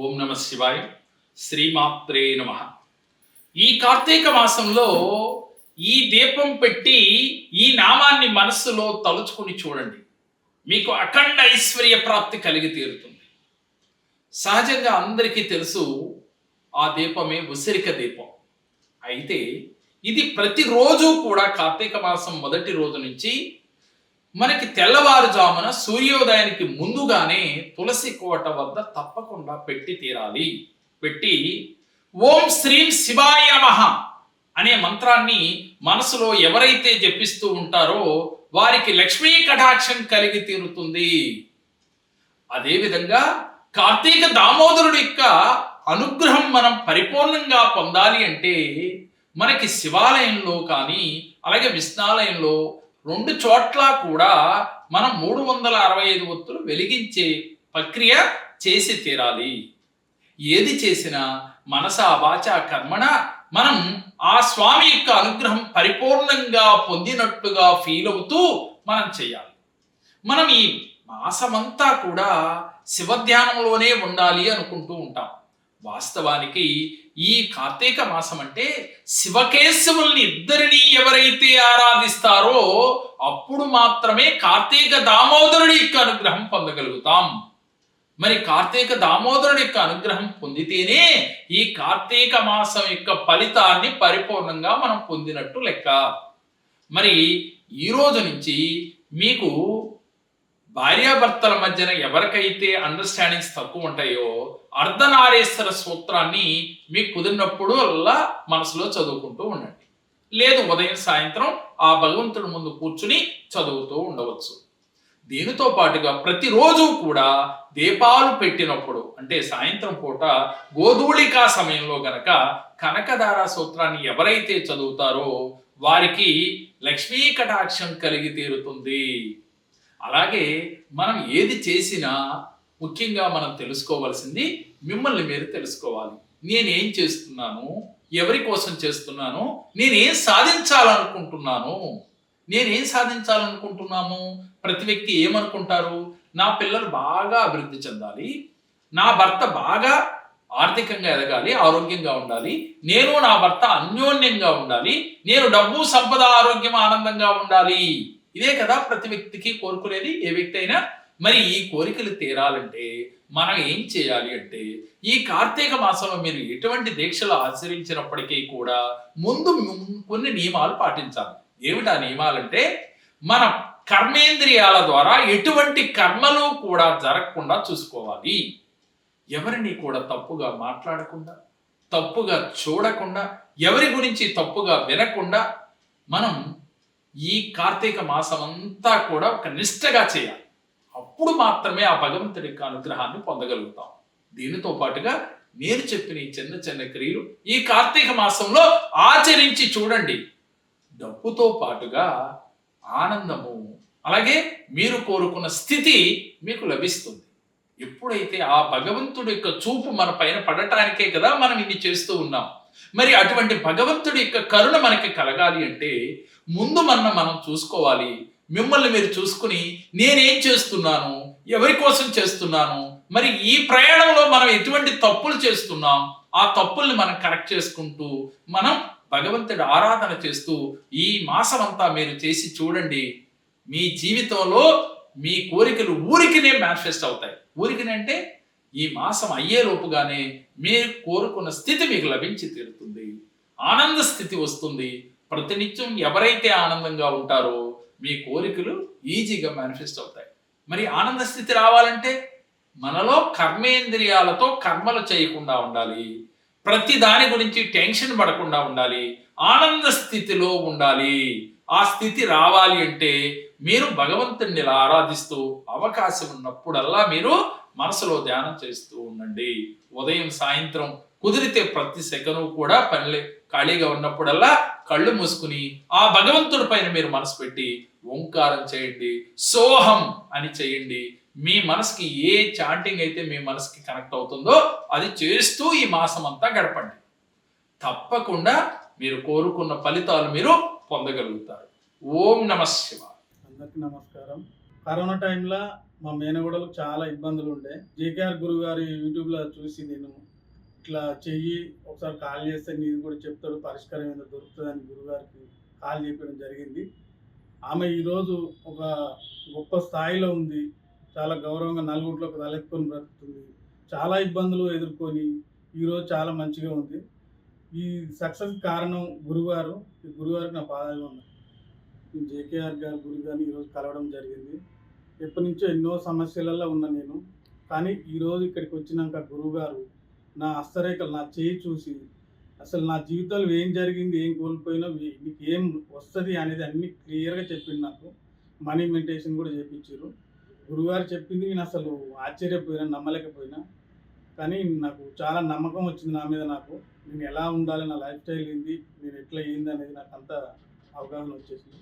ఓం నమ శివాయ శ్రీమాత్రే నమ. ఈ కార్తీక మాసంలో ఈ దీపం పెట్టి ఈ నామాన్ని మనస్సులో తలుచుకుని చూడండి. మీకు అఖండ ఐశ్వర్య ప్రాప్తి కలిగి తీరుతుంది. సహజంగా అందరికీ తెలుసు ఆ దీపమే ఉసిరిక దీపం. అయితే ఇది ప్రతిరోజు కూడా కార్తీక మాసం మొదటి రోజు నుంచి మనకి తెల్లవారుజామున సూర్యోదయానికి ముందుగానే తులసి కోట వద్ద తప్పకుండా పెట్టి తీరాలి. పెట్టి ఓం శ్రీం శివాయ నమః అనే మంత్రాన్ని మనసులో ఎవరైతే జపిస్తూ ఉంటారో వారికి లక్ష్మీ కటాక్షం కలిగి తీరుతుంది. అదేవిధంగా కార్తీక దామోదరుడి యొక్క అనుగ్రహం మనం పరిపూర్ణంగా పొందాలి అంటే మనకి శివాలయంలో కానీ అలాగే విష్ణాలయంలో రెండు చోట్ల కూడా మనం మూడు వందల అరవై ఐదు ఒత్తులు వెలిగించే ప్రక్రియ చేసి తీరాలి. ఏది చేసినా మనస వాచ కర్మణ మనం ఆ స్వామి యొక్క అనుగ్రహం పరిపూర్ణంగా పొందినట్టుగా ఫీల్ అవుతూ మనం చేయాలి. మనం ఈ మాసమంతా కూడా శివధ్యానంలోనే ఉండాలి అనుకుంటూ ఉంటాం. వాస్తవానికి ఈ కార్తీక మాసం అంటే శివకేశవుల్ని ఇద్దరిని ఎవరైతే ఆరాధిస్తారో అప్పుడు మాత్రమే కార్తీక దామోదరుడి యొక్క అనుగ్రహం పొందగలుగుతాం. మరి కార్తీక దామోదరుడి యొక్క అనుగ్రహం పొందితేనే ఈ కార్తీక మాసం యొక్క ఫలితాన్ని పరిపూర్ణంగా మనం పొందినట్టు లెక్క. మరి ఈ రోజు నుంచి మీకు భార్యాభర్తల మధ్యన ఎవరికైతే అండర్స్టాండింగ్స్ తక్కువ ఉంటాయో అర్ధనారేశ్వర సూత్రాన్ని మీకు కుదిరినప్పుడు అలా మనసులో చదువుకుంటూ ఉండండి. లేదు ఉదయం సాయంత్రం ఆ భగవంతుడి ముందు కూర్చుని చదువుతూ ఉండవచ్చు. దీనితో పాటుగా ప్రతిరోజు కూడా దీపాలు పెట్టినప్పుడు అంటే సాయంత్రం పూట గోధూళికా సమయంలో గనక కనకధార సూత్రాన్ని ఎవరైతే చదువుతారో వారికి లక్ష్మీ కటాక్షం కలిగి తీరుతుంది. అలాగే మనం ఏది చేసినా ముఖ్యంగా మనం తెలుసుకోవాల్సింది మిమ్మల్ని మీరు తెలుసుకోవాలి. నేనేం చేస్తున్నాను? ఎవరి కోసం చేస్తున్నాను? నేనేం సాధించాలనుకుంటున్నాను? నేనేం సాధించాలనుకుంటున్నాము? ప్రతి వ్యక్తి ఏమనుకుంటారు? నా పిల్లలు బాగా అభివృద్ధి చెందాలి. నా భర్త బాగా ఆర్థికంగా ఎదగాలి ఆరోగ్యంగా ఉండాలి. నేను నా భర్త అన్యోన్యంగా ఉండాలి. నేను డబ్బు సంపద ఆరోగ్యం ఆనందంగా ఉండాలి. ఇదే కదా ప్రతి వ్యక్తికి కోరుకునేది ఏ వ్యక్తి అయినా. మరి ఈ కోరికలు తీరాలంటే మనం ఏం చేయాలి అంటే ఈ కార్తీక మాసంలో మీరు ఎటువంటి దీక్షలు ఆచరించినప్పటికీ కూడా ముందు కొన్ని నియమాలు పాటించాలి. ఏమిటి ఆ నియమాలంటే మన కర్మేంద్రియాల ద్వారా ఎటువంటి కర్మలు కూడా జరగకుండా చూసుకోవాలి. ఎవరిని కూడా తప్పుగా మాట్లాడకుండా తప్పుగా చూడకుండా ఎవరి గురించి తప్పుగా వినకుండా మనం ఈ కార్తీక మాసం అంతా కూడా ఒక నిష్టగా చేయాలి. అప్పుడు మాత్రమే ఆ భగవంతుడి యొక్క అనుగ్రహాన్ని పొందగలుగుతాం. దీనితో పాటుగా నేను చెప్పిన ఈ చిన్న చిన్న క్రియలు ఈ కార్తీక మాసంలో ఆచరించి చూడండి. డబ్బుతో పాటుగా ఆనందము అలాగే మీరు కోరుకున్న స్థితి మీకు లభిస్తుంది. ఎప్పుడైతే ఆ భగవంతుడి యొక్క చూపు మన పైన పడటానికే కదా మనం ఇన్ని చేస్తూ ఉన్నాం. మరి అటువంటి భగవంతుడి యొక్క కరుణ మనకి కలగాలి అంటే ముందు మన మనం చూసుకోవాలి. మిమ్మల్ని మీరు చూసుకుని నేనేం చేస్తున్నాను? ఎవరి కోసం చేస్తున్నాను? మరి ఈ ప్రయాణంలో మనం ఎటువంటి తప్పులు చేస్తున్నాం? ఆ తప్పుల్ని మనం కరెక్ట్ చేసుకుంటూ మనం భగవంతుడి ఆరాధన చేస్తూ ఈ మాసం అంతా మీరు చేసి చూడండి. మీ జీవితంలో మీ కోరికలు ఊరికినే మేనిఫెస్ట్ అవుతాయి. ఊరికినే అంటే ఈ మాసం అయ్యే లోపుగానే మీరు కోరుకున్న స్థితి మీకు లభించి తీరుతుంది. ఆనంద స్థితి వస్తుంది. ప్రతినిత్యం ఎవరైతే ఆనందంగా ఉంటారో మీ కోరికలు ఈజీగా మేనిఫెస్ట్ అవుతాయి. మరి ఆనంద స్థితి రావాలంటే మనలో కర్మేంద్రియాలతో కర్మలు చేయకుండా ఉండాలి. ప్రతి దాని గురించి టెన్షన్ పడకుండా ఉండాలి. ఆనంద స్థితిలో ఉండాలి. ఆ స్థితి రావాలి అంటే మీరు భగవంతుని ఇలా ఆరాధిస్తూ అవకాశం ఉన్నప్పుడల్లా మీరు మనసులో ధ్యానం చేస్తూ ఉండండి. ఉదయం సాయంత్రం కుదిరితే ప్రతి సెకను కూడా పనిలే ఖాళీగా ఉన్నప్పుడల్లా కళ్ళు మూసుకుని ఆ భగవంతుడి పైన మీరు మనసు పెట్టి ఓంకారం చేయండి సోహం అని చేయండి. మీ మనసుకి ఏ చాంటింగ్ అయితే మీ మనసుకి కనెక్ట్ అవుతుందో అది చేస్తూ ఈ మాసం అంతా గడపండి. తప్పకుండా మీరు కోరుకున్న ఫలితాలు మీరు పొందగలుగుతారు. ఓం నమ శివ అందరికీ నమస్కారం. కరోనా టైంలో మా మేనగూడలకు చాలా ఇబ్బందులు ఉండే జేకేఆర్ గురువు గారి యూట్యూబ్లో చూసి నేను ఇట్లా చెయ్యి ఒకసారి కాల్ చేస్తే నీది కూడా చెప్తాడు పరిష్కారం ఏదో దొరుకుతుందని గురుగారికి కాల్ చేయడం జరిగింది. ఆమె ఈరోజు ఒక గొప్ప స్థాయిలో ఉంది. చాలా గౌరవంగా నలుగురిలోకి తలెత్తుకొని బ్రతుకుతుంది. చాలా ఇబ్బందులు ఎదుర్కొని ఈరోజు చాలా మంచిగా ఉంది. ఈ సక్సెస్ కారణం గురుగారు. ఈ గురుగారికి నా పాదాలు ఉన్నాయి. జేకేఆర్ గారు గురు గారిని ఈరోజు కలవడం జరిగింది. ఎప్పటి నుంచో ఎన్నో సమస్యలలో ఉన్నా నేను. కానీ ఈరోజు ఇక్కడికి వచ్చినాక గురువుగారు నా హస్తరేఖలు నా చేయి చూసి అసలు నా జీవితంలో ఏం జరిగింది ఏం కోల్పోయినా మీకు నీకు ఏం వస్తుంది అనేది అన్ని క్లియర్గా చెప్పింది నాకు. మనీ మెడిటేషన్ కూడా చేయించారు గురుగారు చెప్పింది నేను అసలు ఆశ్చర్యపోయినా నమ్మలేకపోయినా. కానీ నాకు చాలా నమ్మకం వచ్చింది నా మీద నాకు. నేను ఎలా ఉండాలి నా లైఫ్ స్టైల్ ఏంది నేను ఎట్లా ఏంది అనేది నాకు అంత అవగాహన వచ్చేసింది.